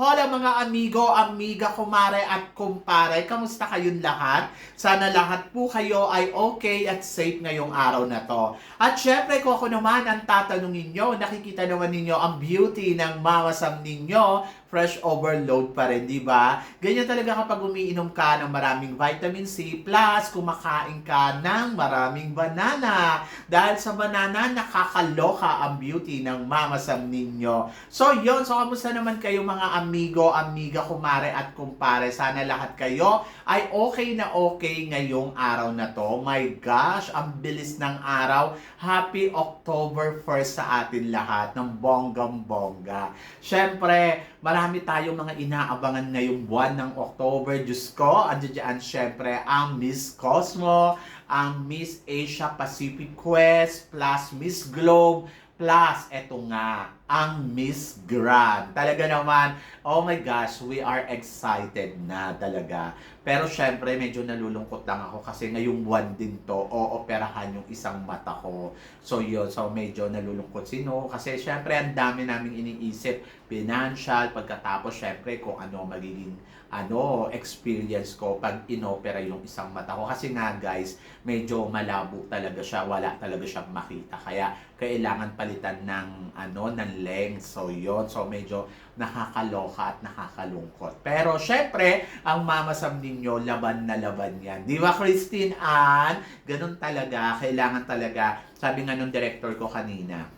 Hola mga amigo, amiga, kumare at kumpare. Kamusta kayong lahat? Sana lahat po kayo ay okay at safe ngayong araw na to. At syempre kung ako naman ang tatanungin nyo, nakikita naman ninyo ang beauty ng Mama Sam ninyo. Fresh overload pa rin, di ba? Ganyan talaga kapag umiinom ka ng maraming vitamin C plus kumakain ka ng maraming banana. Dahil sa banana, nakakaloka ang beauty ng Mama Sam ninyo. So, yon So, kamusta naman kayo mga amigo, amiga, kumare at kumpare? Sana lahat kayo ay okay na okay ngayong araw na to. My gosh, ang bilis ng araw. Happy October 1st sa atin lahat ng bonggam-bongga. Syempre, marami tayong mga inaabangan ngayong buwan ng October. Diyos ko, andyan dyan syempre ang Miss Cosmo, ang Miss Asia Pacific Quest, plus Miss Globe, plus eto nga, ang Miss Grand. Talaga naman, oh my gosh, we are excited na talaga. Pero syempre, medyo nalulungkot lang ako kasi ngayong buwan din to, ooperahan yung isang mata ko. So yun, so medyo nalulungkot sino kasi syempre ang dami naming iniisip, financial, pagkatapos syempre kung ano magiging ano, experience ko pag inopera yung isang mata ko. Kasi nga guys, medyo malabo talaga siya, wala talaga siyang makita. Kaya kailangan palitan ng ano, ng lens. So yon so medyo nakakaloka at nakakalungkot. Pero syempre, ang Mama Sam ninyo, laban na laban yan. Di ba Christine Ann? Ganun talaga, kailangan talaga, sabi nga nung director ko kanina,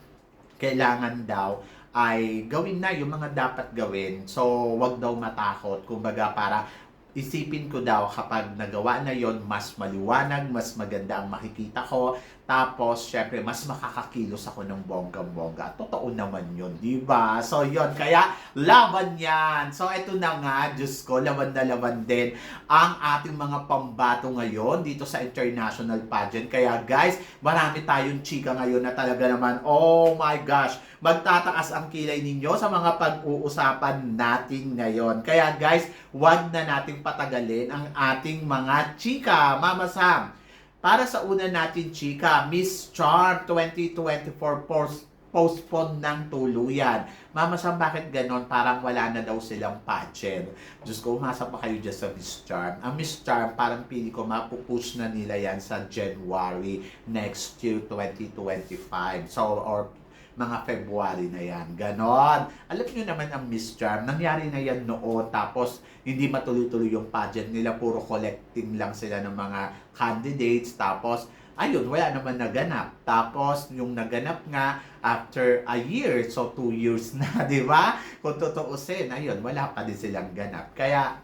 kailangan daw ay gawin na yung mga dapat gawin. So, wag daw matakot. Kumbaga, para isipin ko daw kapag nagawa na yon mas maliwanag, mas maganda ang makikita ko. Tapos, syempre, mas makakakilos ako ng bonggang-bongga. Totoo naman yun, di ba? So, yon Kaya, laban yan. So, eto na nga, Diyos ko, laban na laban din ang ating mga pambato ngayon dito sa international pageant. Kaya, guys, marami tayong chika ngayon na talaga naman, oh my gosh, magtataas ang kilay ninyo sa mga pag-uusapan natin ngayon. Kaya, guys, wag na nating patagalin ang ating mga chika. Mama Sam, para sa una natin, chika, Miss Charm 2024 post postpone ng tuluyan. Mama Sam, bakit ganon? Parang wala na daw silang pageant. Diyos ko, umasa pa kayo dyan sa Miss Charm. Ang Miss Charm, parang pili ko, mapupush na nila yan sa January next year, 2025. So, or mga February na yan. Ganon. Alam niyo naman ang Miss Charm, nangyari na yan noon, tapos hindi matuloy-tuloy yung pageant nila, puro collecting lang sila ng mga candidates, tapos ayun, wala naman naganap. Tapos, yung naganap nga, after a year, so two years na, di ba? Kung tutuusin, ayun, wala pa din silang ganap. Kaya,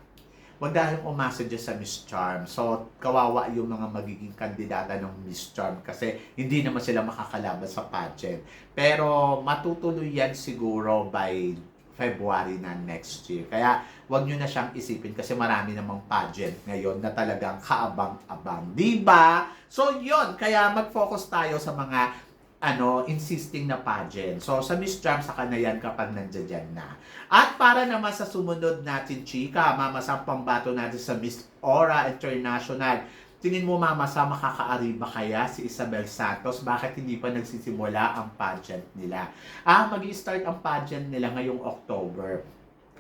wag dahil umasa dyan sa Miss Charm. So, kawawa yung mga magiging kandidata ng Miss Charm kasi hindi naman sila makakalaban sa pageant. Pero, matutuloy yan siguro by February na next year. Kaya, wag nyo na siyang isipin kasi marami namang pageant ngayon na talagang kaabang-abang. Ba? So, yon Kaya, mag-focus tayo sa mga ano, insisting na pageant. So, sa Miss Charm, sa na yan kapag nandiyan na. At para naman sa sumunod natin, chika, mama sa pambato natin sa Miss Aura International. Tingin mo, mama, sa makakaari ba kaya si Isabel Santos? Bakit hindi pa nagsisimula ang pageant nila? Ah, mag start ang pageant nila ngayong October.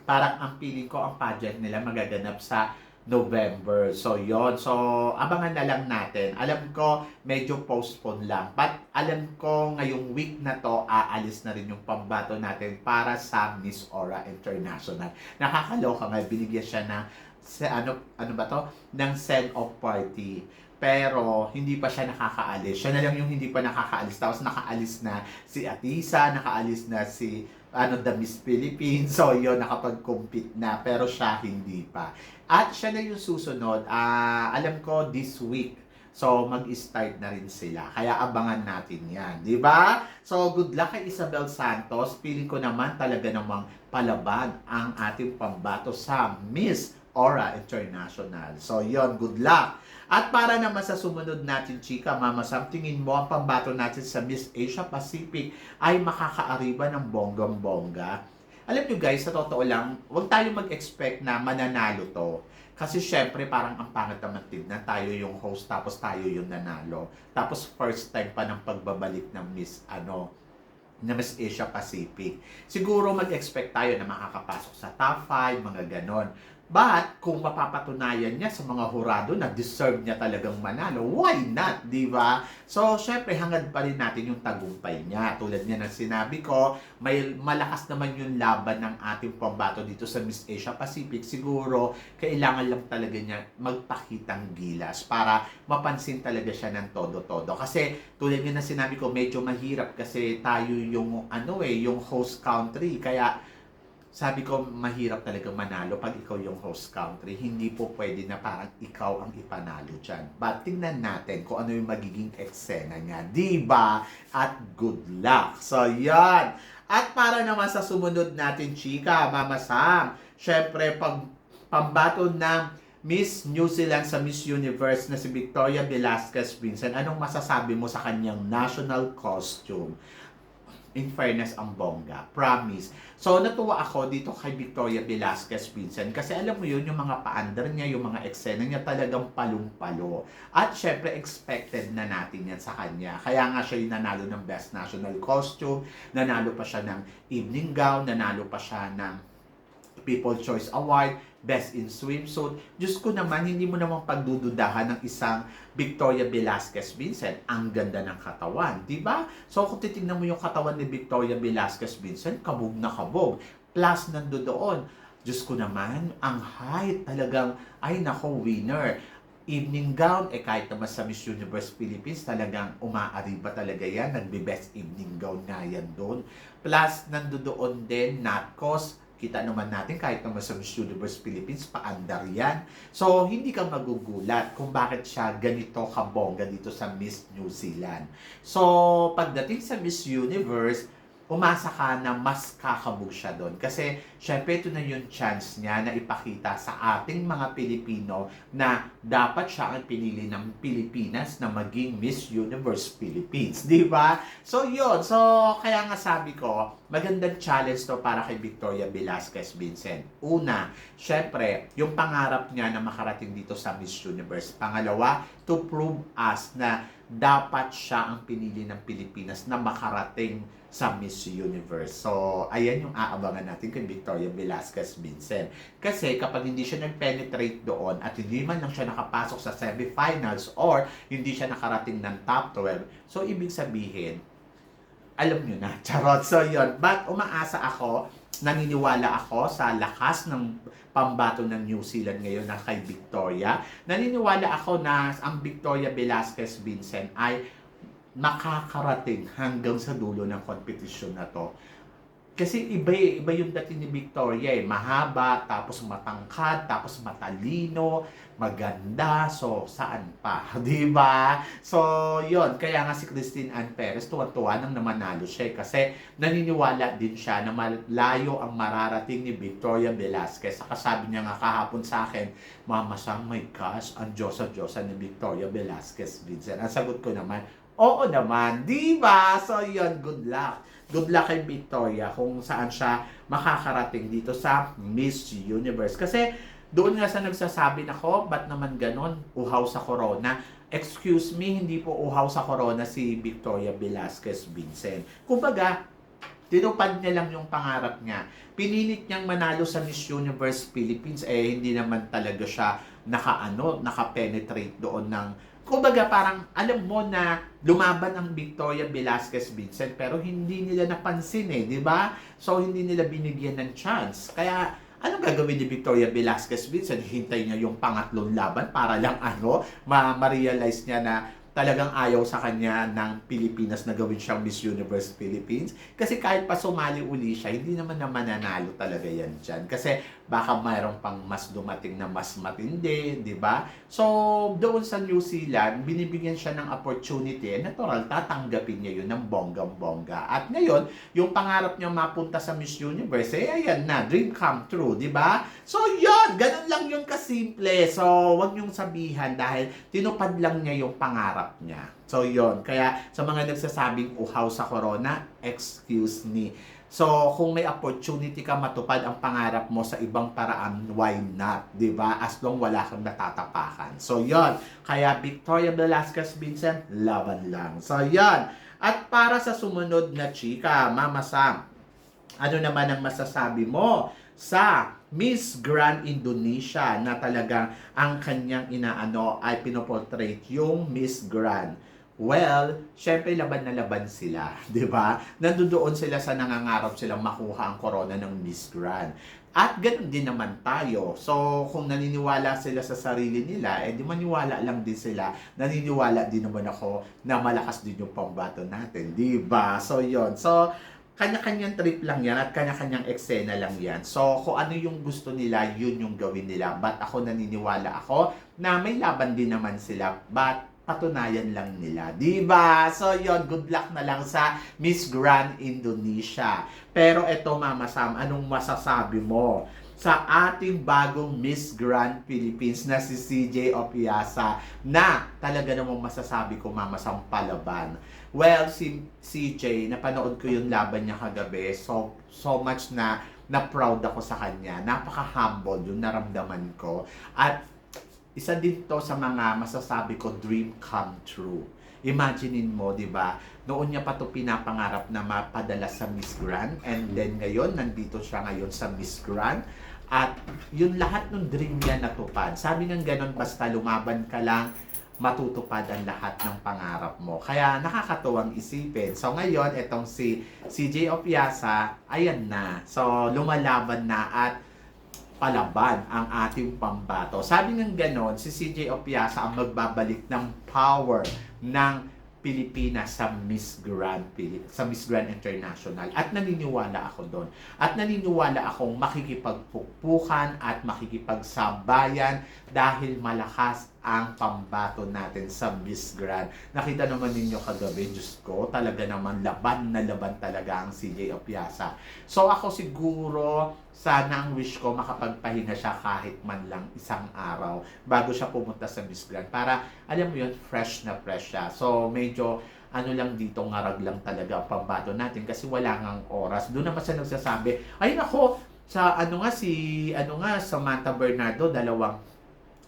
Parang ang feeling ko, ang pageant nila magaganap sa November. So, yon So, abangan na lang natin. Alam ko, medyo postpone lang. But, alam ko, ngayong week na to, aalis na rin yung pambato natin para sa Miss Aura International. Nakakaloka nga, binigyan siya ng, sa, ano, ano ba to? Ng send-off party. Pero, hindi pa siya nakakaalis. Siya na lang yung hindi pa nakakaalis. Tapos, nakaalis na si Atisa, nakaalis na si ano, the Miss Philippines. So, yun, nakapag-compete na. Pero siya, hindi pa. At siya na yung susunod. ah alam ko, this week. So, mag-start na rin sila. Kaya abangan natin yan. di ba? So, good luck kay Isabel Santos. Feeling ko naman talaga namang palaban ang ating pambato sa Miss Aura International. So, yon good luck. At para naman sa sumunod natin, chika, Mama Sam, tingin mo ang pambato natin sa Miss Asia Pacific ay makakaariba ng bonggam-bongga? alam nyo guys, sa totoo lang, huwag tayo mag-expect na mananalo to. Kasi syempre parang ang pangit naman tignan, tayo yung host tapos tayo yung nanalo. Tapos first time pa ng pagbabalik ng Miss ano, na Miss Asia Pacific. Siguro mag-expect tayo na makakapasok sa top 5, mga ganon. But, kung mapapatunayan niya sa mga hurado na deserve niya talagang manalo, why not, di ba? So, syempre, hangad pa rin natin yung tagumpay niya. Tulad niya ng sinabi ko, may malakas naman yung laban ng ating pambato dito sa Miss Asia Pacific. Siguro, kailangan lang talaga niya magpakitang gilas para mapansin talaga siya ng todo-todo. Kasi, tulad niya na sinabi ko, medyo mahirap kasi tayo yung, ano eh, yung host country. Kaya, sabi ko, mahirap talaga manalo pag ikaw yung host country. Hindi po pwede na parang ikaw ang ipanalo dyan. But tingnan natin kung ano yung magiging eksena niya. Ba? At good luck. So, yan. At para naman sa sumunod natin, chika, Mama Sam, syempre, pag pambato ng Miss New Zealand sa Miss Universe na si Victoria Velasquez Vincent, anong masasabi mo sa kanyang national costume? In fairness ang bongga. Promise. So, natuwa ako dito kay Victoria Velasquez Vincent kasi alam mo yun, yung mga paandar niya, yung mga eksena niya talagang palong-palo. At syempre, expected na natin yan sa kanya. Kaya nga siya yung nanalo ng Best National Costume, nanalo pa siya ng Evening Gown, nanalo pa siya ng People's Choice Award, Best in Swimsuit. Diyos ko naman, hindi mo naman pagdududahan ng isang Victoria Velasquez Vincent. Ang ganda ng katawan, di ba? So kung titignan mo yung katawan ni Victoria Velasquez Vincent, kabog na kabog. Plus, nando doon. Diyos ko naman, ang height talagang, ay nako, winner evening gown, eh kahit naman sa Miss Universe Philippines, talagang umaariba talaga yan. Nagbe-best evening gown nga yan doon. Plus, nandoon din, Natkos, kita naman natin kahit naman sa Miss Universe Philippines, paandar yan. So, hindi ka magugulat kung bakit siya ganito kabongga dito sa Miss New Zealand. So, pagdating sa Miss Universe, umasa ka na mas kakabog siya doon. Kasi, syempre, ito na yung chance niya na ipakita sa ating mga Pilipino na dapat siya ang pinili ng Pilipinas na maging Miss Universe Philippines. Di ba? So, yun. So, kaya nga sabi ko, magandang challenge to para kay Victoria Velasquez Vincent. Una, syempre, yung pangarap niya na makarating dito sa Miss Universe. Pangalawa, to prove us na dapat siya ang pinili ng Pilipinas na makarating sa Miss Universe. So, ayan yung aabangan natin kay Victoria Velasquez Vincent. Kasi kapag hindi siya nag-penetrate doon at hindi man lang siya nakapasok sa semifinals or hindi siya nakarating ng top 12, so ibig sabihin, alam nyo na, charot. So, yun. But umaasa ako, naniniwala ako sa lakas ng pambato ng New Zealand ngayon na kay Victoria. Naniniwala ako na ang Victoria Velasquez Vincent ay makakarating hanggang sa dulo ng kompetisyon na to. Kasi iba, iba yung dating ni Victoria eh. Mahaba, tapos matangkad, tapos matalino, maganda. So, saan pa? Di ba? So, yon Kaya nga si Christine Ann Perez, tuwa-tuwa nang namanalo siya. eh. Kasi naniniwala din siya na malayo ang mararating ni Victoria Velasquez. Saka sabi niya nga kahapon sa akin, Mama Sam, my gosh, ang Diyosa-Diyosa ni Victoria Velasquez Vincent. Ang sagot ko naman, Oo naman, di ba? So, yun, good luck. Good luck kay Victoria kung saan siya makakarating dito sa Miss Universe. Kasi doon nga sa nagsasabi na ko, ba't naman ganon? Uhaw sa corona. Excuse me, hindi po uhaw sa corona si Victoria Velasquez Vincent. Kumbaga, tinupad niya lang yung pangarap niya. Pinilit niyang manalo sa Miss Universe Philippines, eh hindi naman talaga siya naka-ano, naka-penetrate doon ng kumbaga parang alam mo na lumaban ang Victoria Velasquez Vincent pero hindi nila napansin eh, di ba? So hindi nila binigyan ng chance. Kaya anong gagawin ni Victoria Velasquez Vincent? Hintay niya yung pangatlong laban para lang ano, ma- ma-realize niya na talagang ayaw sa kanya ng Pilipinas na gawin siyang Miss Universe Philippines. Kasi kahit pa sumali uli siya, hindi naman na mananalo talaga yan dyan. Kasi baka mayroon pang mas dumating na mas matindi, di ba? So, doon sa New Zealand, binibigyan siya ng opportunity. Natural, tatanggapin niya yun ng bonggang-bongga. At ngayon, yung pangarap niya mapunta sa Miss Universe, eh, ayan na, dream come true, di ba? So, yun, ganun lang yung kasimple. So, wag niyong sabihan dahil tinupad lang niya yung pangarap niya. So, yon Kaya, sa mga nagsasabing uhaw sa corona, excuse me. So, kung may opportunity ka matupad ang pangarap mo sa ibang paraan, why not? ba? As long wala kang natatapakan. So, yon. Kaya Victoria Velasquez Vincent, laban lang. So, yon. At para sa sumunod na chika, Mama Sam, ano naman ang masasabi mo sa Miss Grand Indonesia na talagang ang kanyang inaano ay pinoportrait yung Miss Grand. Well, syempre laban na laban sila, 'di ba? Nandoon sila sa nangangarap silang makuha ang corona ng Miss Grand. At ganoon din naman tayo. So, kung naniniwala sila sa sarili nila, eh di maniwala lang din sila. Naniniwala din naman ako na malakas din yung pambato natin, 'di ba? So, 'yon. So, kanya-kanyang trip lang yan at kanya-kanyang eksena lang yan. So, kung ano yung gusto nila, yun yung gawin nila. But ako naniniwala ako na may laban din naman sila. But patunayan lang nila. 'Di ba? So, yon good luck na lang sa Miss Grand Indonesia. Pero eto Mama Sam, anong masasabi mo sa ating bagong Miss Grand Philippines na si CJ Opiasa na talaga namang masasabi ko Mama Sam palaban. Well, si CJ, napanood ko yung laban niya kagabi. So, so much na na proud ako sa kanya. Napaka-humble yung naramdaman ko. At isa din to sa mga masasabi ko dream come true. Imaginein mo, 'di ba? Noon niya pa to pinapangarap na mapadala sa Miss Grand and then ngayon nandito siya ngayon sa Miss Grand at yun lahat ng dream niya natupad. Sabi ng ganon basta lumaban ka lang matutupad ang lahat ng pangarap mo. Kaya nakakatuwang isipin. So ngayon, etong si CJ Opiasa, ayan na. So lumalaban na at palaban ang ating pambato. Sabi ng ganon, si CJ Opiasa ang magbabalik ng power ng Pilipinas sa Miss Grand sa Miss Grand International at naniniwala ako doon. At naniniwala akong makikipagpukpukan at makikipagsabayan dahil malakas ang pambato natin sa Miss Grand. Nakita naman ninyo kagabi, Diyos ko, talaga naman laban na laban talaga ang CJ Opiasa. So ako siguro, sana ang wish ko makapagpahinga siya kahit man lang isang araw bago siya pumunta sa Miss Grand para alam mo yun, fresh na fresh siya. So medyo ano lang dito, ngarag lang talaga ang pambato natin kasi wala ngang oras. Doon naman siya nagsasabi, ay nako, sa ano nga si ano nga Samantha Bernardo dalawang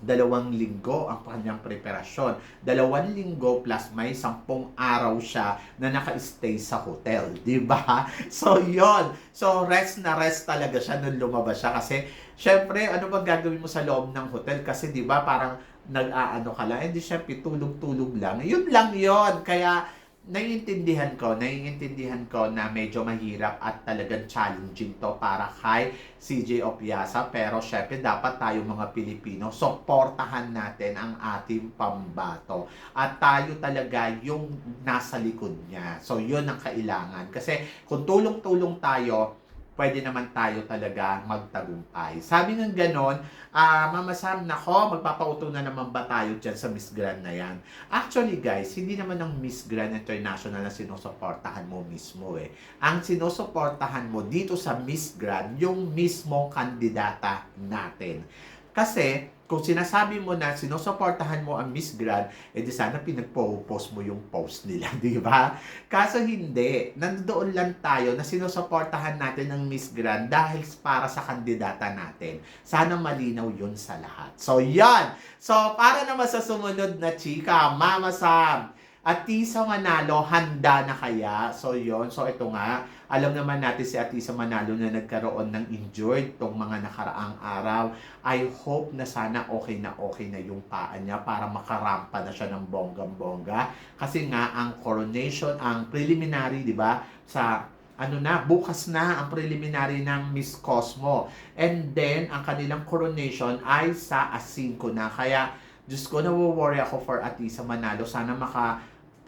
dalawang linggo ang kanyang preparasyon. Dalawang linggo plus may sampung araw siya na naka-stay sa hotel. ba? So, yon So, rest na rest talaga siya nung lumabas siya. Kasi, syempre, ano ba gagawin mo sa loob ng hotel? Kasi, di ba, parang nag-aano ka lang. Eh, di syempre, tulog-tulog lang. Yun lang yon Kaya, naiintindihan ko, naiintindihan ko na medyo mahirap at talagang challenging to para kay CJ Opiasa. Pero syempre dapat tayo mga Pilipino, suportahan natin ang ating pambato. At tayo talaga yung nasa likod niya. So yun ang kailangan. Kasi kung tulong-tulong tayo, pwede naman tayo talaga magtagumpay. Sabi ng ganon, ah, Mama Sam, nako, magpapauto na naman ba tayo dyan sa Miss Grand na yan? Actually guys, hindi naman ng Miss Grand International na sinusuportahan mo mismo eh. Ang sinusuportahan mo dito sa Miss Grand, yung mismong kandidata natin. Kasi, kung sinasabi mo na sinusuportahan mo ang Miss Grand, eh di sana pinagpo-post mo yung post nila, di ba? Kaso hindi. Nandoon lang tayo na sinusuportahan natin ng Miss Grand dahil para sa kandidata natin. Sana malinaw yun sa lahat. So, yan. So, para naman sa sumunod na chika, Mama Sam, Atisa Manalo, handa na kaya? So, yon So, ito nga, alam naman natin si Atisa Manalo na nagkaroon ng injured tong mga nakaraang araw. I hope na sana okay na okay na yung paa niya para makarampa na siya ng bonggang-bongga. Kasi nga, ang coronation, ang preliminary, di ba, sa ano na, bukas na ang preliminary ng Miss Cosmo. And then, ang kanilang coronation ay sa A5 na. Kaya, Diyos ko, nawo-worry ako for Atisa Manalo. Sana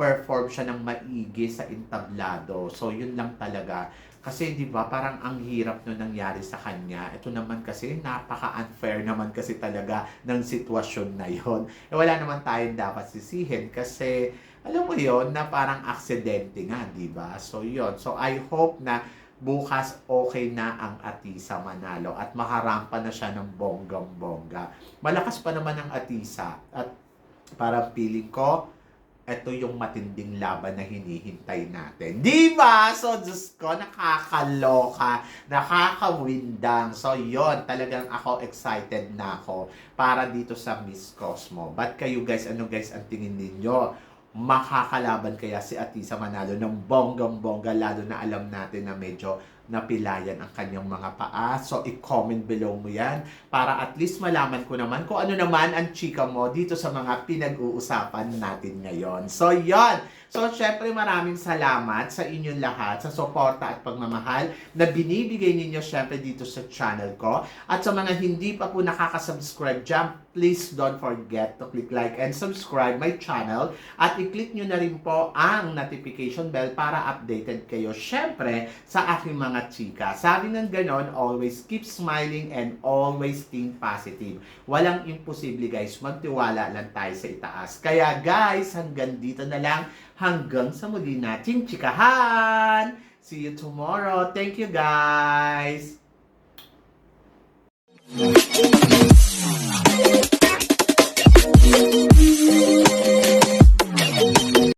maka-perform siya ng maigi sa entablado. So, yun lang talaga. Kasi, di ba, parang ang hirap no nangyari sa kanya. Ito naman kasi, napaka-unfair naman kasi talaga ng sitwasyon na yon. Eh, wala naman tayong dapat sisihin kasi, alam mo yon na parang aksidente nga, di ba? So, yon So, I hope na bukas okay na ang Atisa Manalo at makarampa na siya ng bonggang-bongga. Malakas pa naman ang Atisa at parang feeling ko ito yung matinding laban na hinihintay natin. Di ba? So, Diyos ko, nakakaloka, nakakawindang. So, yon talagang ako excited na ako para dito sa Miss Cosmo. But kayo guys, ano guys ang tingin ninyo? Makakalaban kaya si Atisa Manalo ng bonggang-bongga lalo na alam natin na medyo napilayan ang kanyang mga paa. So, i-comment below mo yan para at least malaman ko naman kung ano naman ang chika mo dito sa mga pinag-uusapan natin ngayon. So, yon. So, syempre maraming salamat sa inyong lahat sa suporta at pagmamahal na binibigay ninyo syempre dito sa channel ko. At sa mga hindi pa po nakaka-subscribe dyan, please don't forget to click like and subscribe my channel at i-click nyo na rin po ang notification bell para updated kayo syempre sa aking mga chika. Sabi ng ganon, always keep smiling and always think positive. Walang imposible guys, magtiwala lang tayo sa itaas. Kaya guys, hanggang dito na lang, Hanggang sa muli natin chikahan! See you tomorrow. Thank you guys!